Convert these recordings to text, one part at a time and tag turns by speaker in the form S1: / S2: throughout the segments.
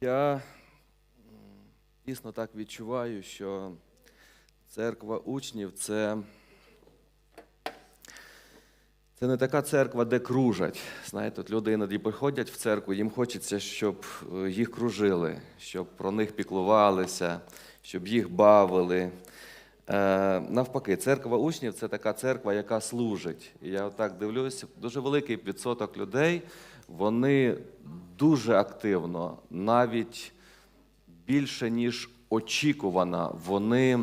S1: Я дійсно так відчуваю, що церква учнів це, це не така церква, де кружать. Знаєте, от люди іноді приходять в церкву, їм хочеться, щоб е, їх кружили, щоб про них піклувалися, щоб їх бавили. Е, навпаки, церква учнів це така церква, яка служить. І я отак дивлюсь, дуже великий відсоток людей, вони дуже активно, навіть більше, ніж очікувано, вони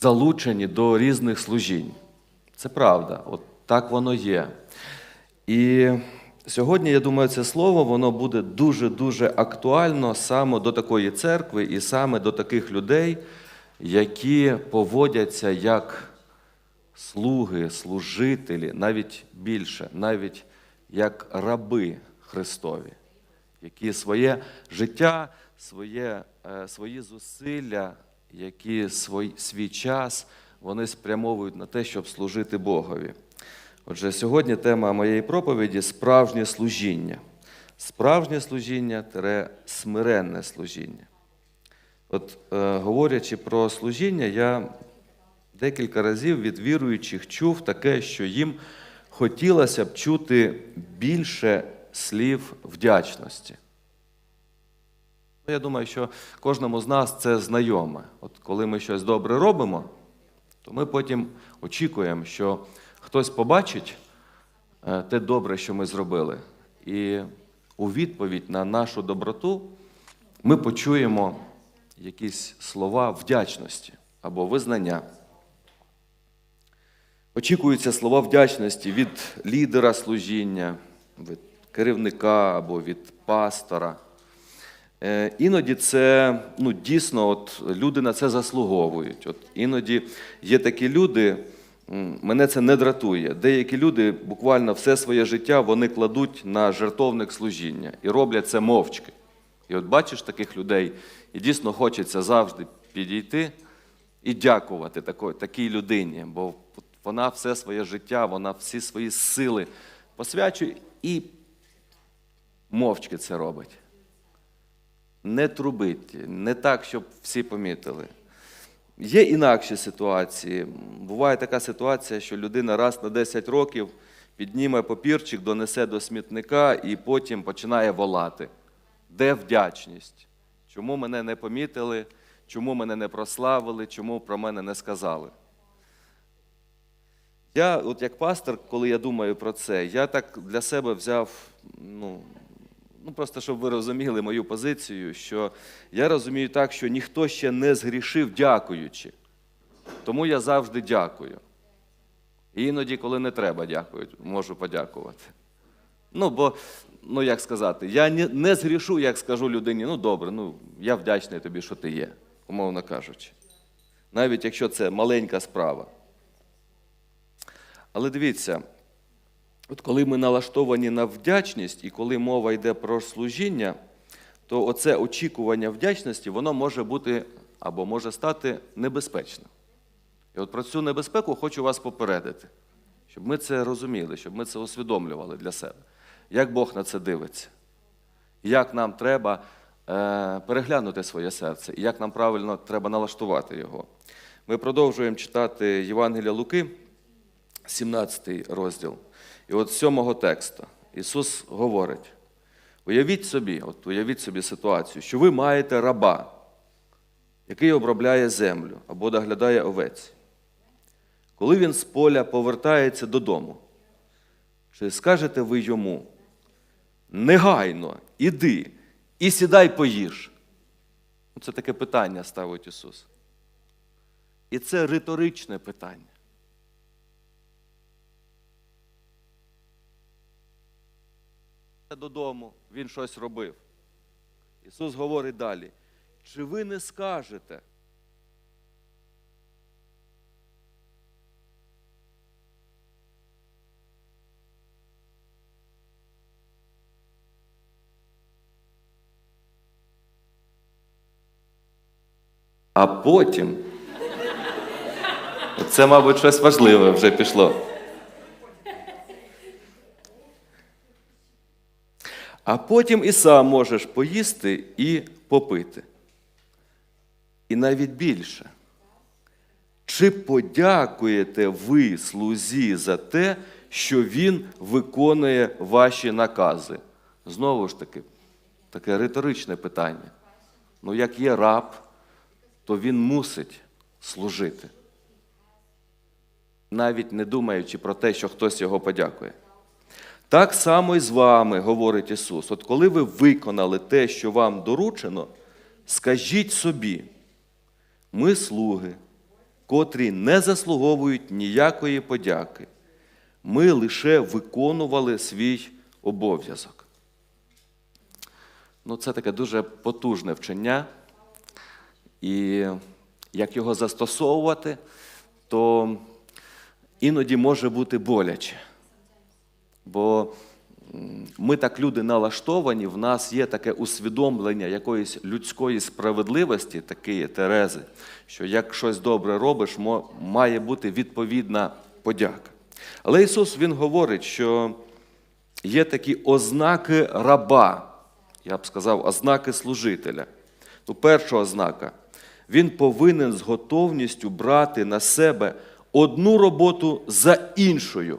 S1: залучені до різних служінь. Це правда, от так воно є. І сьогодні, я думаю, це слово воно буде дуже-дуже актуально саме до такої церкви і саме до таких людей, які поводяться як слуги, служителі, навіть більше, навіть як раби Христові, які своє життя, своє, е, свої зусилля, які свій, свій час вони спрямовують на те, щоб служити Богові. Отже, сьогодні тема моєї проповіді справжнє служіння. Справжнє служіння тире смиренне служіння. От, е, говорячи про служіння, я декілька разів від віруючих чув таке, що їм хотілося б чути більше слів вдячності. Я думаю, що кожному з нас це знайоме. От коли ми щось добре робимо, то ми потім очікуємо, що хтось побачить е, те добре, що ми зробили. І у відповідь на нашу доброту ми почуємо якісь слова вдячності або визнання. Очікуються слова вдячності від лідера служіння, від керівника або від пастора. Е, Іноді це ну, дійсно от, люди на це заслуговують. От, іноді є такі люди, мене це не дратує. Деякі люди буквально все своє життя вони кладуть на жертовник служіння і роблять це мовчки. І от бачиш таких людей, і дійсно хочеться завжди підійти і дякувати такій людині, бо вона все своє життя, вона всі свої сили посвячує і мовчки це робить не трубить, не так, щоб всі помітили. Є інакші ситуації. Буває така ситуація, що людина раз на 10 років підніме папірчик, донесе до смітника і потім починає волати. Де вдячність? Чому мене не помітили? Чому мене не прославили? Чому про мене не сказали? Я, от як пастор, коли я думаю про це, я так для себе взяв, ну, ну просто щоб ви розуміли мою позицію, що я розумію так, що ніхто ще не згрішив дякуючи. Тому я завжди дякую. І іноді, коли не треба дякую, можу подякувати. Ну, бо, ну як сказати, я не, згрішу, як скажу людині, ну добре, ну я вдячний тобі, що ти є, умовно кажучи. Навіть якщо це маленька справа. Але дивіться, от коли ми налаштовані на вдячність, і коли мова йде про служіння, то оце очікування вдячності, воно може бути або може стати небезпечним. І от про цю небезпеку хочу вас попередити, щоб ми це розуміли, щоб ми це усвідомлювали для себе. Як Бог на це дивиться, як нам треба е, переглянути своє серце, і як нам правильно треба налаштувати його. Ми продовжуємо читати Євангелія Луки, 17 розділ. І от з сьомого текста Ісус говорить: уявіть собі, от уявіть собі ситуацію, що ви маєте раба, який обробляє землю або доглядає овець. Коли він з поля повертається додому, чи скажете ви йому, негайно, іди і сідай поїж? Це таке питання ставить Ісус. І це риторичне питання. Додому він щось робив. Ісус говорить далі. Чи ви не скажете? А потім. Це, мабуть, щось важливе вже пішло. А потім і сам можеш поїсти і попити. І навіть більше. Чи подякуєте ви слузі за те, що він виконує ваші накази? Знову ж таки, таке риторичне питання. Ну, як є раб, то він мусить служити, навіть не думаючи про те, що хтось його подякує. Так само і з вами, говорить Ісус. От коли ви виконали те, що вам доручено, скажіть собі, ми слуги, котрі не заслуговують ніякої подяки. Ми лише виконували свій обов'язок. Ну, це таке дуже потужне вчення. І як його застосовувати, то іноді може бути боляче. Бо ми так люди налаштовані, в нас є таке усвідомлення якоїсь людської справедливості, такої Терези, що як щось добре робиш, має бути відповідна подяка. Але Ісус Він говорить, що є такі ознаки раба, я б сказав, ознаки служителя. Ну, перша ознака. Він повинен з готовністю брати на себе одну роботу за іншою.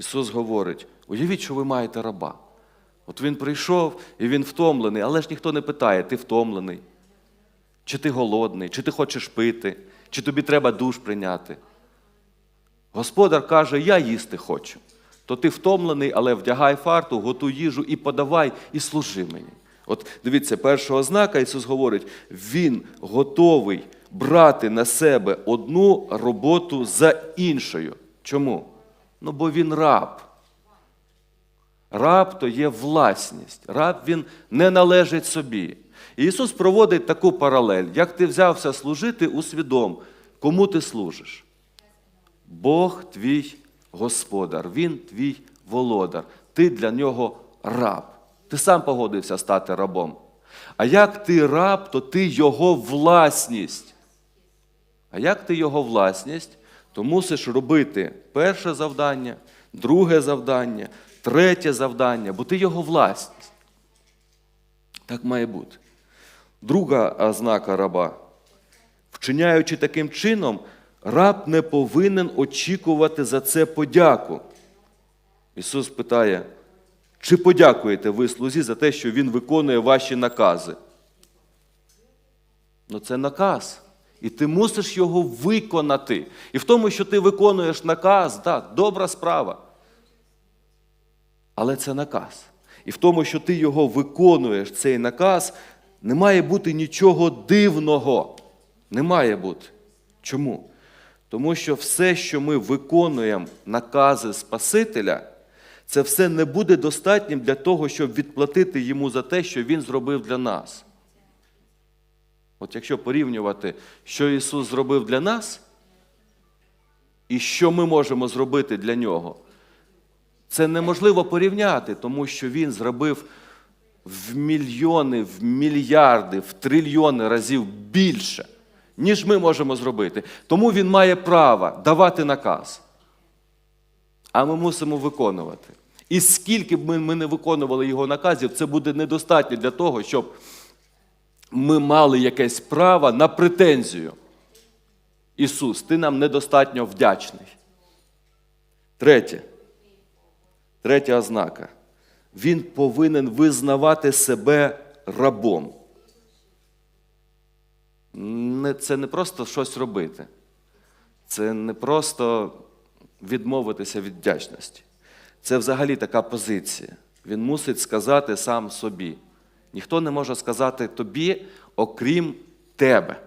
S1: Ісус говорить: уявіть, що ви маєте раба. От він прийшов і він втомлений, але ж ніхто не питає, ти втомлений, чи ти голодний, чи ти хочеш пити, чи тобі треба душ прийняти. Господар каже, я їсти хочу. То ти втомлений, але вдягай фарту, готуй їжу і подавай, і служи мені. От дивіться, перша ознака, Ісус говорить, Він готовий брати на себе одну роботу за іншою. Чому? Ну, бо він раб. Раб то є власність. Раб він не належить собі. І Ісус проводить таку паралель. Як ти взявся служити, усвідом, кому ти служиш. Бог твій господар, Він твій володар. Ти для нього раб. Ти сам погодився стати рабом. А як ти раб, то ти його власність. А як ти його власність, то мусиш робити перше завдання, друге завдання, третє завдання, бо ти його власність. Так має бути. Друга ознака раба. Вчиняючи таким чином, раб не повинен очікувати за це подяку. Ісус питає, чи подякуєте ви слузі за те, що Він виконує ваші накази? Ну, це наказ. І ти мусиш його виконати. І в тому, що ти виконуєш наказ, так, добра справа. Але це наказ. І в тому, що ти його виконуєш, цей наказ, не має бути нічого дивного. Не має бути. Чому? Тому що все, що ми виконуємо накази Спасителя, це все не буде достатнім для того, щоб відплатити йому за те, що Він зробив для нас. От якщо порівнювати, що Ісус зробив для нас, і що ми можемо зробити для Нього, це неможливо порівняти, тому що Він зробив в мільйони, в мільярди, в трильйони разів більше, ніж ми можемо зробити. Тому Він має право давати наказ. А ми мусимо виконувати. І скільки б ми, не виконували його наказів, це буде недостатньо для того, щоб ми мали якесь право на претензію. Ісус, ти нам недостатньо вдячний. Третє. Третя ознака. Він повинен визнавати себе рабом. Це не просто щось робити. Це не просто відмовитися від вдячності. Це взагалі така позиція. Він мусить сказати сам собі. Ніхто не може сказати тобі, окрім тебе.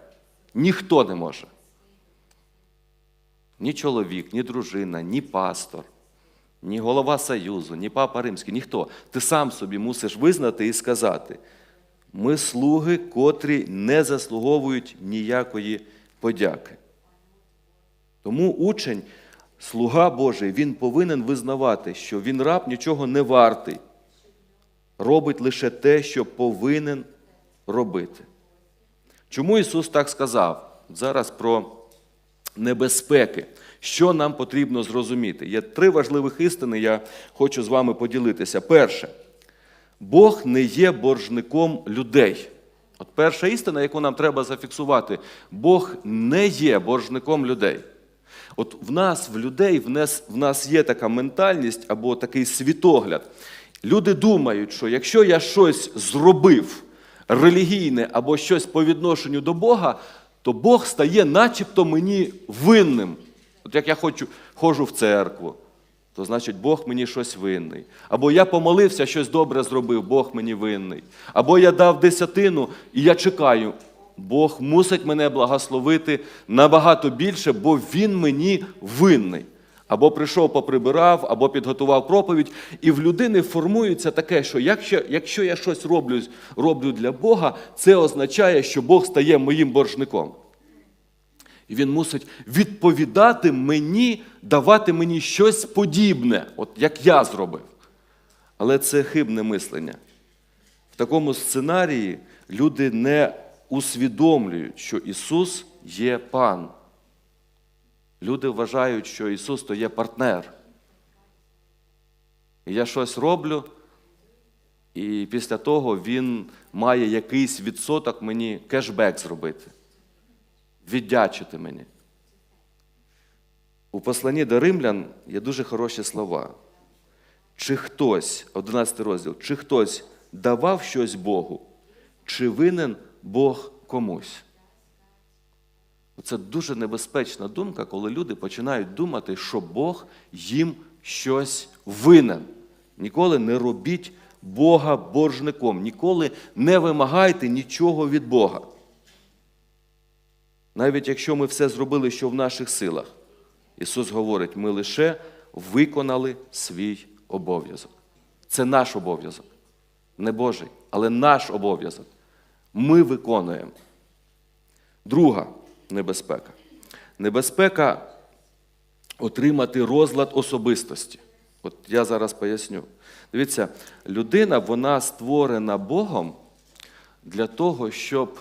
S1: Ніхто не може. Ні чоловік, ні дружина, ні пастор, ні голова Союзу, ні папа римський, ніхто. Ти сам собі мусиш визнати і сказати: ми слуги, котрі не заслуговують ніякої подяки. Тому учень, слуга Божий, він повинен визнавати, що він раб нічого не вартий, робить лише те, що повинен робити. Чому Ісус так сказав? Зараз про небезпеки. Що нам потрібно зрозуміти? Є три важливих істини, я хочу з вами поділитися. Перше, Бог не є боржником людей. От перша істина, яку нам треба зафіксувати, Бог не є боржником людей. От в нас, в людей, в нас, в нас є така ментальність або такий світогляд. Люди думають, що якщо я щось зробив релігійне або щось по відношенню до Бога, то Бог стає начебто мені винним. От як я хочу, ходжу в церкву, то значить Бог мені щось винний. Або я помолився, щось добре зробив, Бог мені винний. Або я дав десятину, і я чекаю, Бог мусить мене благословити набагато більше, бо Він мені винний. Або прийшов, поприбирав, або підготував проповідь. І в людини формується таке, що якщо, якщо я щось роблю, роблю для Бога, це означає, що Бог стає моїм боржником. І він мусить відповідати мені, давати мені щось подібне, от як я зробив. Але це хибне мислення. В такому сценарії люди не усвідомлюють, що Ісус є пан. Люди вважають, що Ісус то є партнер. І я щось роблю, і після того Він має якийсь відсоток мені кешбек зробити віддячити мені. У посланні до римлян є дуже хороші слова. Чи хтось, 11 розділ, чи хтось давав щось Богу, чи винен Бог комусь? Це дуже небезпечна думка, коли люди починають думати, що Бог їм щось винен. Ніколи не робіть Бога боржником, ніколи не вимагайте нічого від Бога. Навіть якщо ми все зробили, що в наших силах, Ісус говорить, ми лише виконали свій обов'язок. Це наш обов'язок, не Божий, але наш обов'язок. Ми виконуємо. Друга небезпека. Небезпека отримати розлад особистості. От я зараз поясню. Дивіться, людина вона створена Богом для того, щоб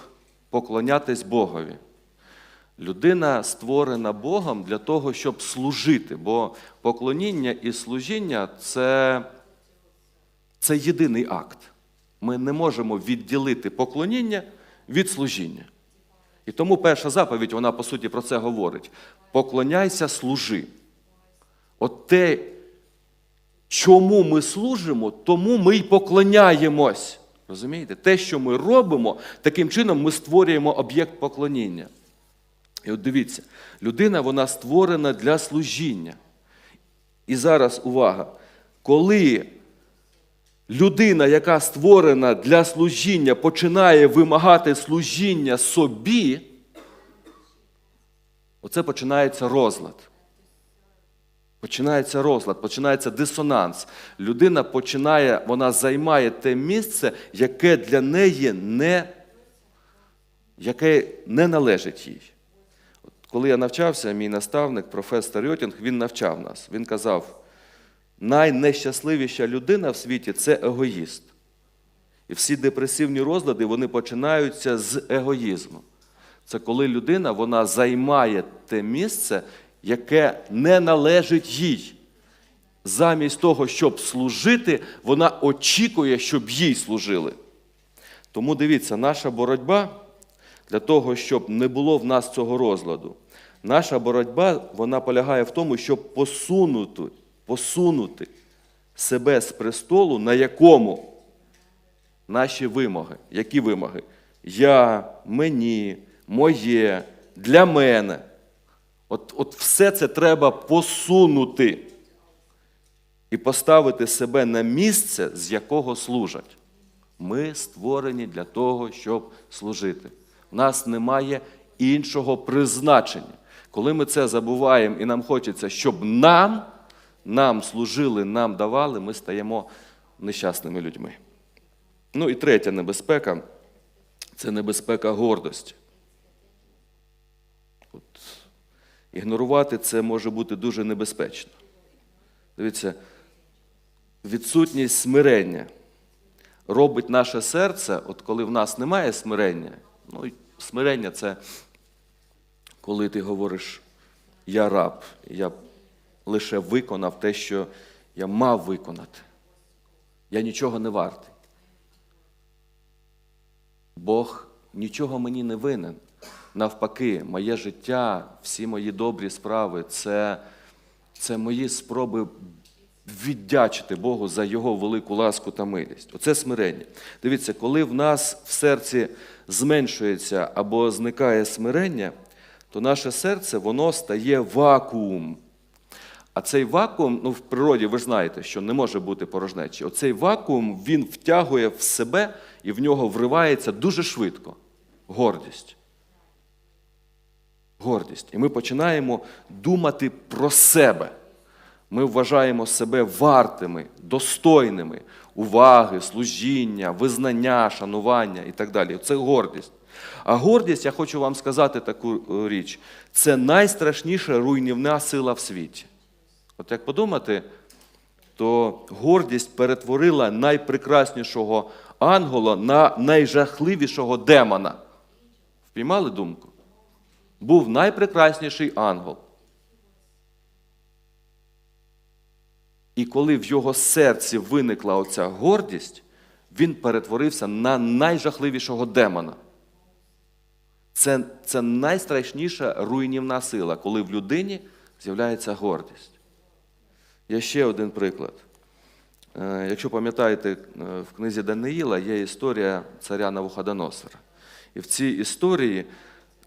S1: поклонятись Богові. Людина створена Богом для того, щоб служити, бо поклоніння і служіння це, це єдиний акт. Ми не можемо відділити поклоніння від служіння. І тому перша заповідь, вона по суті про це говорить: поклоняйся, служи. От те, чому ми служимо, тому ми й поклоняємось. Розумієте? Те, що ми робимо, таким чином ми створюємо об'єкт поклоніння. І от дивіться, людина вона створена для служіння. І зараз увага, коли людина, яка створена для служіння, починає вимагати служіння собі, оце починається розлад. Починається розлад, починається дисонанс. Людина починає, вона займає те місце, яке для неї не, яке не належить їй. Коли я навчався, мій наставник, професор Йотінг, він навчав нас. Він казав: найнещасливіша людина в світі це егоїст. І всі депресивні розлади вони починаються з егоїзму. Це коли людина вона займає те місце, яке не належить їй. Замість того, щоб служити, вона очікує, щоб їй служили. Тому дивіться, наша боротьба для того, щоб не було в нас цього розладу. Наша боротьба вона полягає в тому, щоб посунути, посунути себе з престолу, на якому наші вимоги. Які вимоги? Я, мені, моє, для мене. От, От все це треба посунути і поставити себе на місце, з якого служать. Ми створені для того, щоб служити. У нас немає іншого призначення. Коли ми це забуваємо і нам хочеться, щоб нам, нам служили, нам давали, ми стаємо нещасними людьми. Ну і третя небезпека це небезпека гордості. От, ігнорувати це може бути дуже небезпечно. Дивіться, відсутність смирення робить наше серце, от коли в нас немає смирення, ну, і смирення це коли ти говориш, я раб, я лише виконав те, що я мав виконати. Я нічого не вартий. Бог нічого мені не винен. Навпаки, моє життя, всі мої добрі справи це, це мої спроби віддячити Богу за Його велику ласку та милість. Оце смирення. Дивіться, коли в нас в серці зменшується або зникає смирення, то наше серце воно стає вакуум. А цей вакуум, ну в природі ви знаєте, що не може бути порожнечі. Оцей вакуум він втягує в себе і в нього вривається дуже швидко гордість. Гордість. І ми починаємо думати про себе. Ми вважаємо себе вартими, достойними уваги, служіння, визнання, шанування і так далі. Це гордість. А гордість, я хочу вам сказати таку е, річ, це найстрашніша руйнівна сила в світі. От як подумати, то гордість перетворила найпрекраснішого ангела на найжахливішого демона. Впіймали думку? Був найпрекрасніший ангел. І коли в його серці виникла оця гордість, він перетворився на найжахливішого демона. Це, це найстрашніша руйнівна сила, коли в людині з'являється гордість. Є ще один приклад. Е, Якщо пам'ятаєте, е, в книзі Даниїла є історія царя Навуходоносора. І в цій історії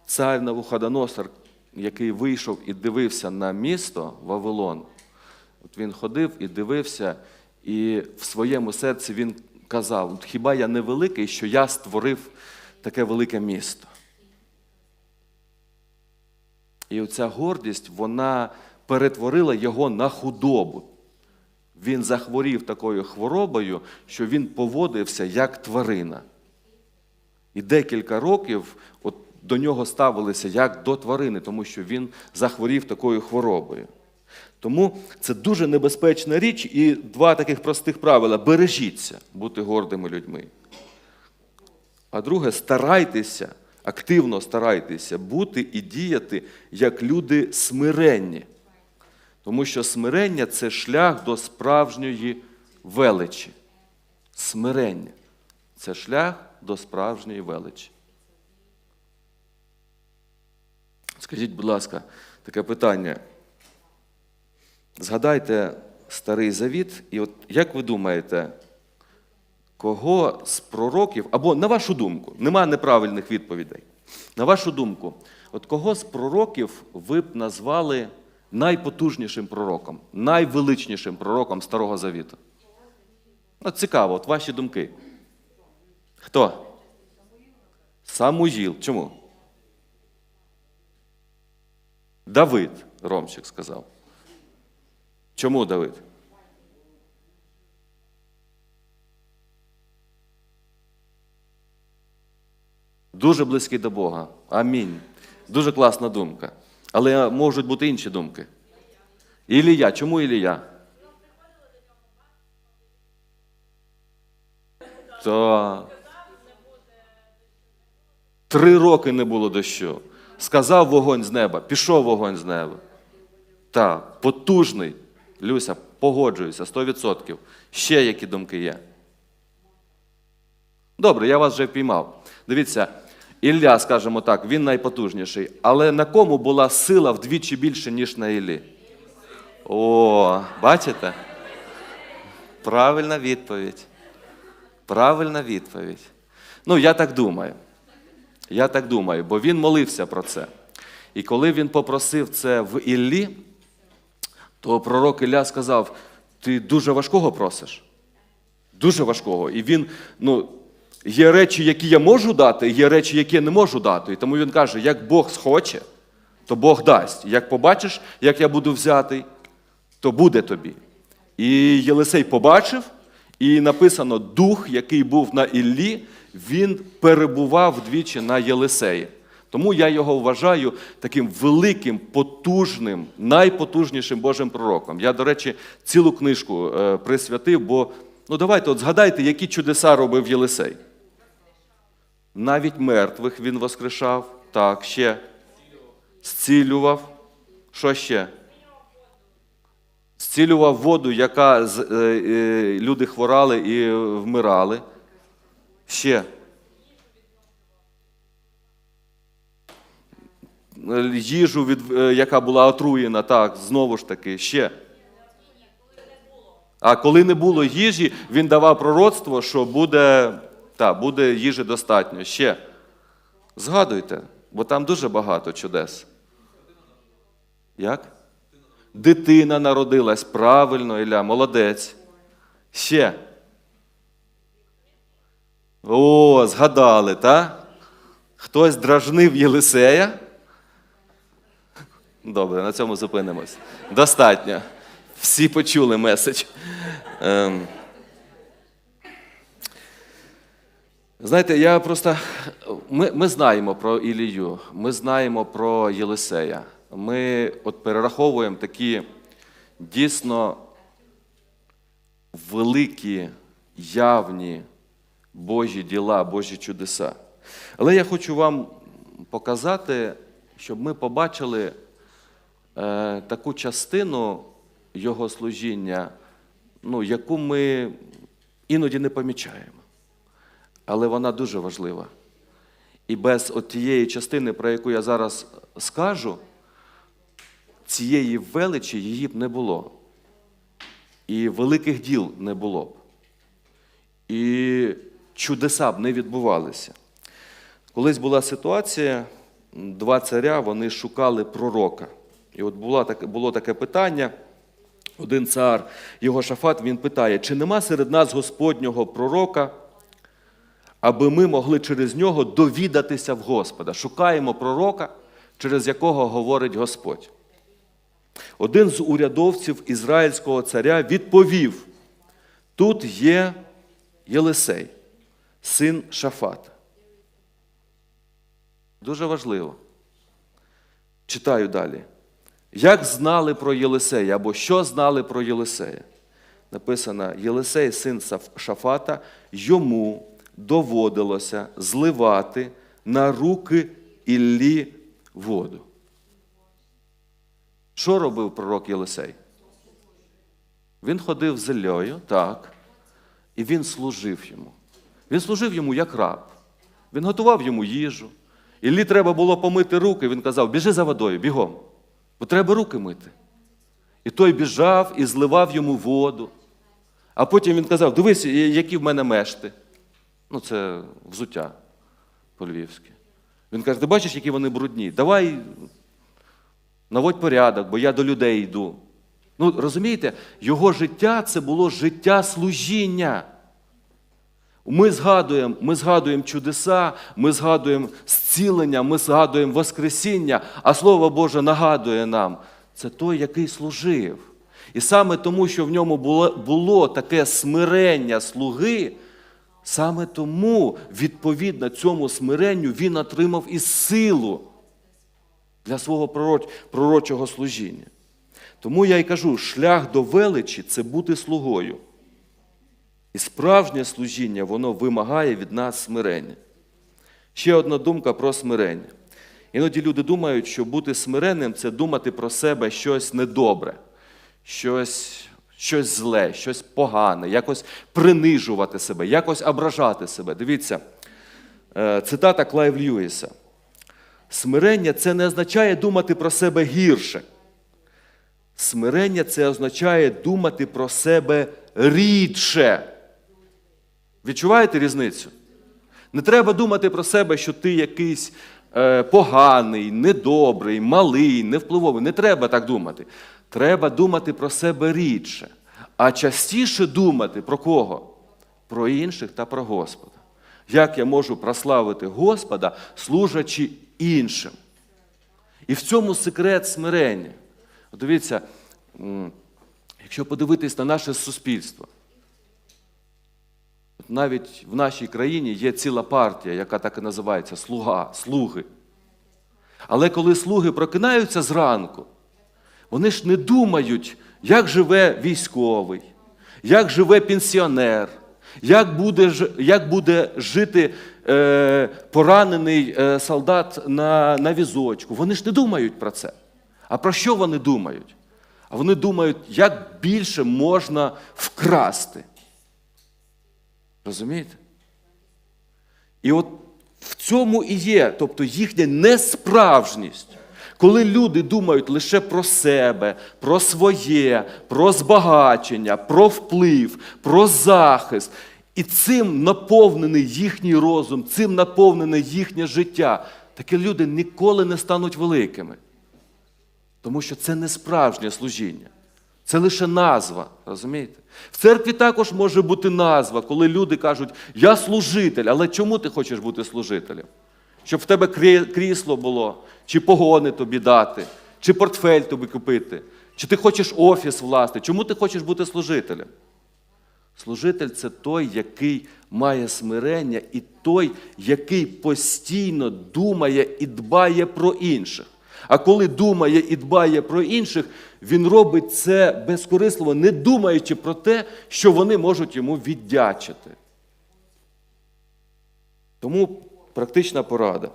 S1: цар Навуходоносор, який вийшов і дивився на місто Вавилон, от він ходив і дивився, і в своєму серці він казав: хіба я не великий, що я створив таке велике місто? І оця гордість, вона перетворила його на худобу. Він захворів такою хворобою, що він поводився як тварина. І декілька років от до нього ставилися як до тварини, тому що він захворів такою хворобою. Тому це дуже небезпечна річ, і два таких простих правила: бережіться бути гордими людьми. А друге, старайтеся, активно старайтеся бути і діяти як люди смиренні. Тому що смирення це шлях до справжньої величі. Смирення це шлях до справжньої величі. Скажіть, будь ласка, таке питання. Згадайте старий завіт, і от як ви думаєте, кого з пророків, або на вашу думку, нема неправильних відповідей. На вашу думку, от кого з пророків ви б назвали найпотужнішим пророком, найвеличнішим пророком Старого Завіту? От цікаво, от ваші думки. Хто? Самуїл. Чому? Давид, Ромчик сказав. Чому Давид? Дуже близький до Бога. Амінь. Дуже класна думка. Але можуть бути інші думки. Ілія. Чому Ілія? То три роки не було дощу. Сказав вогонь з неба, пішов вогонь з неба. Так, потужний. Люся, погоджуюся, 100%. Ще які думки є? Добре, я вас вже впіймав. Дивіться, Ілля, скажімо так, він найпотужніший. Але на кому була сила вдвічі більше, ніж на Іллі? О, бачите? Правильна відповідь. Правильна відповідь. Ну, я так думаю. Я так думаю, бо він молився про це. І коли він попросив це в Іллі, то пророк Ілля сказав: ти дуже важкого просиш. Дуже важкого. І він, ну, є речі, які я можу дати, є речі, які я не можу дати. І тому він каже: як Бог схоче, то Бог дасть. Як побачиш, як я буду взятий, то буде тобі. І Єлисей побачив, і написано: дух, який був на Іллі, він перебував вдвічі на Єлисеї. Тому я його вважаю таким великим, потужним, найпотужнішим Божим пророком. Я, до речі, цілу книжку е, присвятив, бо ну давайте от згадайте, які чудеса робив Єлисей. Навіть мертвих він воскрешав, так, ще зцілював. Що ще? Зцілював воду, яка е, е, люди хворали і вмирали. Ще. Е, Їжу, від, е, яка була отруєна, так, знову ж таки, ще. А коли не було їжі, він давав пророцтво, що буде, та, буде їжі достатньо. Ще. Згадуйте, бо там дуже багато чудес. Як? Дитина народилась правильно, Ілля, молодець. Ще. О, згадали, так? Хтось дражнив Єлисея. Добре, на цьому зупинимось. Достатньо. Всі почули меседж. Ем. Знаєте, я просто. Ми, ми знаємо про Ілію, ми знаємо про Єлисея. Ми от перераховуємо такі дійсно великі, явні Божі діла, Божі чудеса. Але я хочу вам показати, щоб ми побачили е, таку частину його служіння, ну, яку ми іноді не помічаємо. Але вона дуже важлива. І без тієї частини, про яку я зараз скажу, цієї величі її б не було. І великих діл не було б. І чудеса б не відбувалися. Колись була ситуація, два царя вони шукали пророка. І от було таке питання. Один цар, його шафат, він питає, чи нема серед нас Господнього пророка, аби ми могли через нього довідатися в Господа. Шукаємо пророка, через якого говорить Господь. Один з урядовців ізраїльського царя відповів: тут є Єлисей, син Шафата. Дуже важливо. Читаю далі. Як знали про Єлисея, або що знали про Єлисея? Написано: Єлисей, син Шафата, йому доводилося зливати на руки Іллі воду. Що робив пророк Єлисей? Він ходив з Іллею, так, і він служив йому. Він служив йому як раб. Він готував йому їжу. Іллі треба було помити руки. Він казав, біжи за водою, бігом, бо треба руки мити. І той біжав і зливав йому воду. А потім він казав: дивись, які в мене мешти. Ну, це взуття по-львівськи. Він каже: ти бачиш, які вони брудні? Давай наводь порядок, бо я до людей йду. Ну, розумієте, його життя це було життя служіння. Ми згадуємо, ми згадуємо чудеса, ми згадуємо зцілення, ми згадуємо Воскресіння, а Слово Боже нагадує нам, це той, який служив. І саме тому, що в ньому було, було таке смирення слуги, саме тому, відповідно цьому смиренню, він отримав і силу для свого пророч- пророчого служіння. Тому я й кажу, шлях до величі це бути слугою. І справжнє служіння, воно вимагає від нас смирення. Ще одна думка про смирення. Іноді люди думають, що бути смиренним це думати про себе щось недобре, щось, щось зле, щось погане, якось принижувати себе, якось ображати себе. Дивіться, е, цитата Клайв Льюіса. Смирення це не означає думати про себе гірше. Смирення це означає думати про себе рідше. Відчуваєте різницю? Не треба думати про себе, що ти якийсь е, поганий, недобрий, малий, невпливовий. Не треба так думати. Треба думати про себе рідше, а частіше думати про кого? Про інших та про Господа. Як я можу прославити Господа, служачи іншим? І в цьому секрет смирення. Дивіться, якщо подивитись на наше суспільство, навіть в нашій країні є ціла партія, яка так і називається слуга, слуги. Але коли слуги прокинаються зранку, вони ж не думають, як живе військовий, як живе пенсіонер, як буде, як буде жити е, поранений е, солдат на, на візочку. Вони ж не думають про це. А про що вони думають? А вони думають, як більше можна вкрасти. Розумієте? І от в цьому і є, тобто їхня несправжність. Коли люди думають лише про себе, про своє, про збагачення, про вплив, про захист, і цим наповнений їхній розум, цим наповнене їхнє життя, такі люди ніколи не стануть великими. Тому що це не справжнє служіння. Це лише назва, розумієте? В церкві також може бути назва, коли люди кажуть, я служитель, але чому ти хочеш бути служителем? Щоб в тебе крісло було, чи погони тобі дати, чи портфель тобі купити, чи ти хочеш офіс власний. Чому ти хочеш бути служителем? Служитель це той, який має смирення, і той, який постійно думає і дбає про інших. А коли думає і дбає про інших, він робить це безкорисливо, не думаючи про те, що вони можуть йому віддячити. Тому практична порада.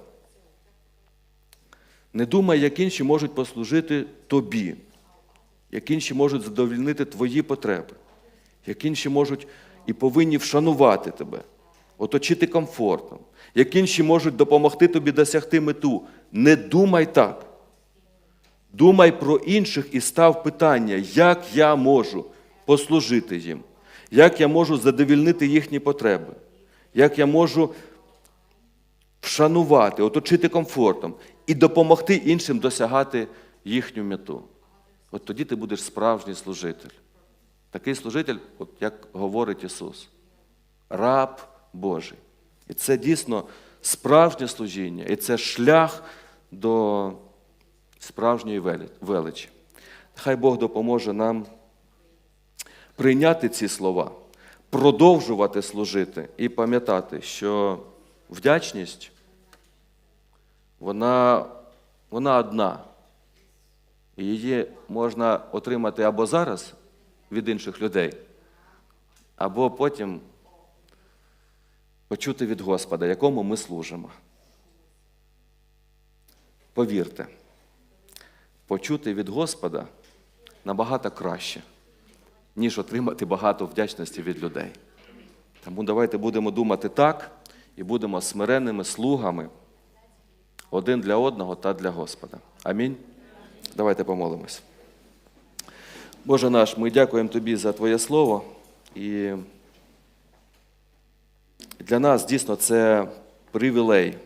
S1: Не думай, як інші можуть послужити тобі, як інші можуть задовольнити твої потреби, як інші можуть і повинні вшанувати тебе, оточити комфортом, як інші можуть допомогти тобі досягти мету. Не думай так. Думай про інших і став питання, як я можу послужити їм, як я можу задовільнити їхні потреби, як я можу вшанувати, оточити комфортом і допомогти іншим досягати їхню мету. От тоді ти будеш справжній служитель. Такий служитель, от як говорить Ісус, раб Божий. І це дійсно справжнє служіння, і це шлях до справжньої величі. Хай Бог допоможе нам прийняти ці слова, продовжувати служити і пам'ятати, що вдячність вона, вона одна. І її можна отримати або зараз від інших людей, або потім почути від Господа, якому ми служимо. Повірте, почути від Господа набагато краще, ніж отримати багато вдячності від людей. Тому давайте будемо думати так і будемо смиренними слугами один для одного та для Господа. Амінь. Давайте помолимось. Боже наш, ми дякуємо Тобі за Твоє Слово. І для нас дійсно це привілей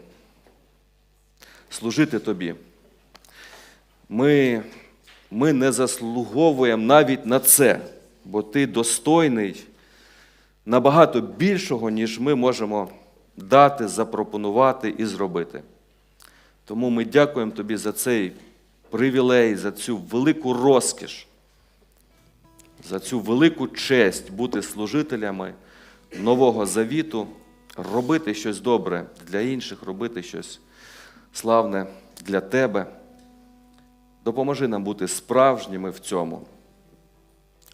S1: служити Тобі. Ми, ми не заслуговуємо навіть на це, бо Ти достойний набагато більшого, ніж ми можемо дати, запропонувати і зробити. Тому ми дякуємо Тобі за цей привілей, за цю велику розкіш, за цю велику честь бути служителями нового завіту, робити щось добре для інших, робити щось славне для Тебе. Допоможи нам бути справжніми в цьому.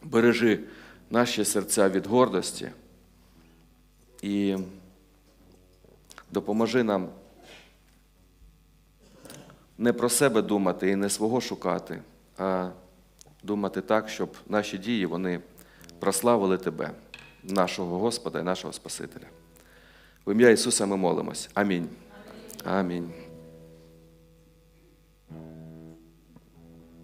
S1: Бережи наші серця від гордості і допоможи нам не про себе думати і не свого шукати, а думати так, щоб наші дії вони прославили Тебе, нашого Господа і нашого Спасителя. В ім'я Ісуса ми молимось. Амінь. Амінь.